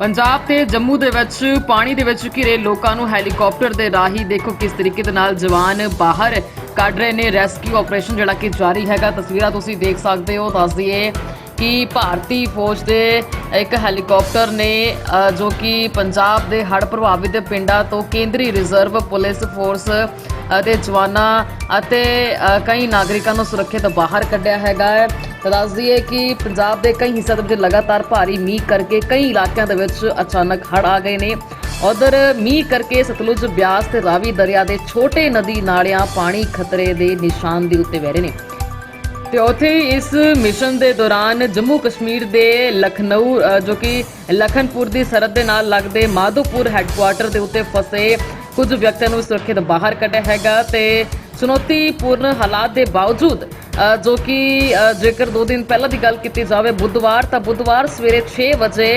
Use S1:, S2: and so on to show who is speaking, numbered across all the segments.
S1: ਪੰਜਾਬ ਤੇ ਜੰਮੂ ਦੇ ਵਿੱਚ ਪਾਣੀ ਦੇ ਵਿੱਚ ਘਿਰੇ ਲੋਕਾਂ ਨੂੰ ਹੈਲੀਕਾਪਟਰ ਦੇ ਰਾਹੀਂ ਦੇਖੋ ਕਿਸ ਤਰੀਕੇ ਦੇ ਨਾਲ ਜਵਾਨ ਬਾਹਰ ਕੱਢ ਰਹੇ ਨੇ ਰੈਸਕਿਊ ਆਪਰੇਸ਼ਨ ਜਿਹੜਾ ਕਿ ਜਾਰੀ ਹੈਗਾ। ਤਸਵੀਰਾਂ ਤੁਸੀਂ ਦੇਖ ਸਕਦੇ ਹੋ, ਦੱਸ ਦਈਏ ਕਿ ਭਾਰਤੀ ਫੌਜ ਦੇ ਇੱਕ ਹੈਲੀਕਾਪਟਰ ਨੇ ਜੋ ਕਿ ਪੰਜਾਬ ਦੇ ਹੜ੍ਹ ਪ੍ਰਭਾਵਿਤ ਪਿੰਡਾਂ ਤੋਂ ਕੇਂਦਰੀ ਰਿਜ਼ਰਵ ਪੁਲਿਸ ਫੋਰਸ ਅਤੇ ਜਵਾਨਾਂ ਅਤੇ ਕਈ ਨਾਗਰਿਕਾਂ ਨੂੰ ਸੁਰੱਖਿਅਤ ਬਾਹਰ ਕੱਢਿਆ ਹੈਗਾ ਹੈ। ਤਾਂ ਦੱਸ ਦਈਏ ਕਿ ਪੰਜਾਬ ਦੇ ਕਈ ਹਿੱਸਿਆਂ ਦੇ ਵਿੱਚ ਲਗਾਤਾਰ ਭਾਰੀ ਮੀਂਹ ਕਰਕੇ ਕਈ ਇਲਾਕਿਆਂ ਦੇ ਵਿੱਚ ਅਚਾਨਕ ਹੜ੍ਹ ਆ ਗਏ ਨੇ। ਉਧਰ ਮੀਂਹ ਕਰਕੇ ਸਤਲੁਜ ਬਿਆਸ ਤੇ ਰਾਵੀ ਦਰਿਆ ਦੇ ਛੋਟੇ ਨਦੀ ਨਾਲਿਆਂ ਪਾਣੀ ਖਤਰੇ ਦੇ ਨਿਸ਼ਾਨ ਦੇ ਉੱਤੇ ਵਹਿ ਰਹੇ ਨੇ। ਤੇ ਉੱਥੇ ਹੀ ਇਸ ਮਿਸ਼ਨ ਦੇ ਦੌਰਾਨ ਜੰਮੂ ਕਸ਼ਮੀਰ ਦੇ ਲਖਨਊ ਜੋ ਕਿ ਲਖਨਪੁਰ ਦੀ ਸਰਹੱਦ ਦੇ ਨਾਲ ਲੱਗਦੇ ਮਾਧੋਪੁਰ ਹੈੱਡਕੁਆਟਰ ਦੇ ਉੱਤੇ ਫਸੇ ਕੁਝ ਵਿਅਕਤੀਆਂ ਨੂੰ ਸੁਰੱਖਿਅਤ ਬਾਹਰ ਕੱਢਿਆ ਹੈਗਾ ਤੇ ਚੁਣੌਤੀਪੂਰਨ ਹਾਲਾਤ ਦੇ ਬਾਵਜੂਦ ਜੋ ਕਿ ਜੇਕਰ 2 ਦਿਨ ਪਹਿਲਾਂ ਦੀ ਗੱਲ ਕੀਤੀ ਜਾਵੇ, ਬੁੱਧਵਾਰ ਤਾਂ ਬੁੱਧਵਾਰ ਸਵੇਰੇ 6 ਵਜੇ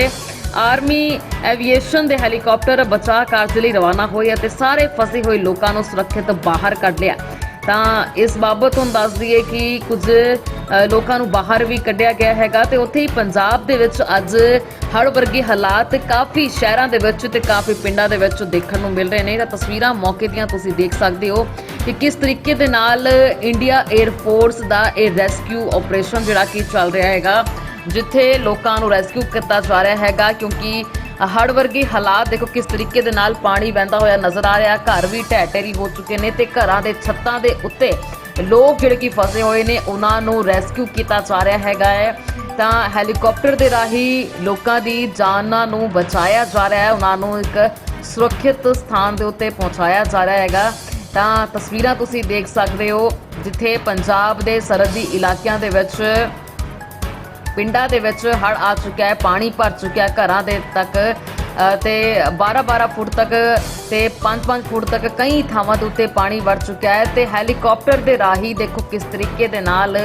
S1: ਆਰਮੀ ਐਵੀਏਸ਼ਨ ਦੇ ਹੈਲੀਕਾਪਟਰ ਬਚਾਅ ਕਾਰਜ ਲਈ ਰਵਾਨਾ ਹੋਏ ਅਤੇ ਸਾਰੇ ਫਸੇ ਹੋਏ ਲੋਕਾਂ ਨੂੰ ਸੁਰੱਖਿਅਤ ਬਾਹਰ ਕੱਢ ਲਿਆ। ਤਾਂ ਇਸ ਬਾਬਤ ਹੁਣ ਦੱਸ ਦਈਏ ਕਿ ਕੁਝ ਲੋਕਾਂ ਨੂੰ ਬਾਹਰ ਵੀ ਕੱਢਿਆ ਗਿਆ ਹੈਗਾ ਤੇ ਉੱਥੇ ਹੀ ਪੰਜਾਬ ਦੇ ਵਿੱਚ ਅੱਜ ਹੜ੍ਹ ਵਰਗੇ ਹਾਲਾਤ ਕਾਫੀ ਸ਼ਹਿਰਾਂ ਦੇ ਵਿੱਚ ਤੇ ਕਾਫੀ ਪਿੰਡਾਂ ਦੇ ਵਿੱਚ ਦੇਖਣ ਨੂੰ ਮਿਲ ਰਹੇ ਨੇ। ਤਾਂ ਤਸਵੀਰਾਂ ਮੌਕੇ ਦੀਆਂ ਤੁਸੀਂ ਦੇਖ ਸਕਦੇ ਹੋ ਕਿ ਕਿਸ ਤਰੀਕੇ ਦੇ ਨਾਲ ਇੰਡੀਆ 에ਅਰ ਫੋਰਸ ਦਾ ਇਹ ਰੈਸਕਿਊ ਆਪਰੇਸ਼ਨ ਜਿਹੜਾ ਕਿ ਚੱਲ ਰਿਹਾ ਹੈਗਾ, ਜਿੱਥੇ ਲੋਕਾਂ ਨੂੰ ਰੈਸਕਿਊ ਕੀਤਾ ਜਾ ਰਿਹਾ ਹੈਗਾ ਕਿਉਂਕਿ ਹੜ੍ਹ ਵਰਗੇ ਹਾਲਾਤ ਦੇਖੋ ਕਿਸ ਤਰੀਕੇ ਦੇ ਨਾਲ ਪਾਣੀ ਵਹਿੰਦਾ ਹੋਇਆ ਨਜ਼ਰ ਆ ਰਿਹਾ। ਘਰ ਵੀ ਢਹਿ ਢੇਰੀ ਹੋ ਚੁੱਕੇ ਨੇ ਤੇ ਘਰਾਂ ਦੇ ਛੱਤਾਂ ਦੇ ਉੱਤੇ ਲੋਕ ਜਿਹੜੇ ਕਿ ਫਸੇ ਹੋਏ ਨੇ, ਉਹਨਾਂ ਨੂੰ ਰੈਸਕਿਊ ਕੀਤਾ ਜਾ ਰਿਹਾ ਹੈਗਾ ਹੈ। ਤਾਂ ਹੈਲੀਕਾਪਟਰ ਦੇ ਰਾਹੀਂ ਲੋਕਾਂ ਦੀ ਜਾਨਾਂ ਨੂੰ ਬਚਾਇਆ ਜਾ ਰਿਹਾ ਹੈ, ਉਹਨਾਂ ਨੂੰ ਇੱਕ ਸੁਰੱਖਿਅਤ ਸਥਾਨ ਦੇ ਉੱਤੇ ਪਹੁੰਚਾਇਆ ਜਾ ਰਿਹਾ ਹੈਗਾ। ਤਾਂ ਤਸਵੀਰਾਂ ਤੁਸੀਂ ਦੇਖ ਸਕਦੇ ਹੋ, ਜਿੱਥੇ ਪੰਜਾਬ ਦੇ ਸਰਹੱਦੀ ਇਲਾਕਿਆਂ ਦੇ ਵਿੱਚ ਪਿੰਡਾਂ ਦੇ ਵਿੱਚ ਹੜ੍ਹ ਆ ਚੁੱਕਿਆ ਹੈ ਪਾਣੀ ਭਰ ਚੁੱਕਿਆ ਘਰਾਂ ਦੇ ਤੱਕ ਅ, ਤੇ 12-12 ਫੁੱਟ ਤੱਕ ਤੇ 5-5 ਫੁੱਟ ਤੱਕ ਕਈ ਥਾਵਾਂ ਦੇ ਉੱਤੇ ਪਾਣੀ ਵੜ ਚੁੱਕਿਆ ਹੈ ਤੇ ਹੈਲੀਕਾਪਟਰ ਦੇ ਰਾਹੀਂ ਦੇਖੋ ਕਿਸ ਤਰੀਕੇ ਦੇ ਨਾਲ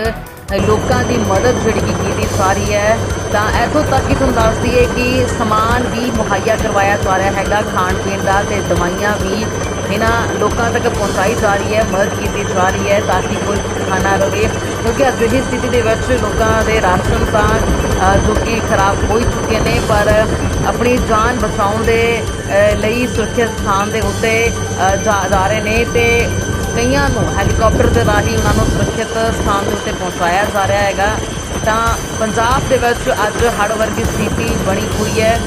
S1: ਲੋਕਾਂ ਦੀ ਮਦਦ ਜਿਹੜੀ ਕਿ ਕੀਤੀ ਜਾ ਰਹੀ ਹੈ। ਤਾਂ ਇੱਥੋਂ ਤੱਕ ਕਿ ਤੁਹਾਨੂੰ ਦੱਸ ਦਈਏ ਕਿ ਸਮਾਨ ਵੀ ਮੁਹੱਈਆ ਕਰਵਾਇਆ ਜਾ ਰਿਹਾ ਹੈਗਾ ਖਾਣ ਪੀਣ ਦਾ ਤੇ ਦਵਾਈਆਂ ਵੀ ਇਹਨਾਂ ਲੋਕਾਂ ਤੱਕ ਪਹੁੰਚਾਈ ਜਾ ਰਹੀ ਹੈ, ਮਦਦ ਕੀਤੀ ਜਾ ਰਹੀ ਹੈ ਤਾਂ ਕਿ ਕੋਈ ਭੁੱਖਾ ਨਾ ਰਹੇ ਕਿਉਂਕਿ ਅਜਿਹੀ ਸਥਿਤੀ ਦੇ ਵਿੱਚ ਲੋਕਾਂ ਦੇ ਰਾਸ਼ਨ ਤਾਂ ਜੋ ਕਿ ਖਰਾਬ ਹੋ ਹੀ ਚੁੱਕੇ ਨੇ, ਪਰ ਆਪਣੀ ਜਾਨ ਬਚਾਉਣ ਦੇ ਲਈ ਸੁਰੱਖਿਅਤ ਸਥਾਨ ਦੇ ਉੱਤੇ ਜਾ ਜਾ ਰਹੇ ਨੇ ਤੇ ਕਈਆਂ ਨੂੰ ਹੈਲੀਕਾਪਟਰ ਦੇ ਰਾਹੀਂ ਉਹਨਾਂ ਨੂੰ ਸੁਰੱਖਿਅਤ ਸਥਾਨ ਦੇ ਉੱਤੇ ਪਹੁੰਚਾਇਆ ਜਾ ਰਿਹਾ ਹੈਗਾ। ਤਾਂ ਪੰਜਾਬ ਦੇ ਵਿੱਚ ਅੱਜ ਹੜ੍ਹ ਵਰਗੀ ਸਥਿਤੀ ਬਣੀ ਹੋਈ ਹੈ।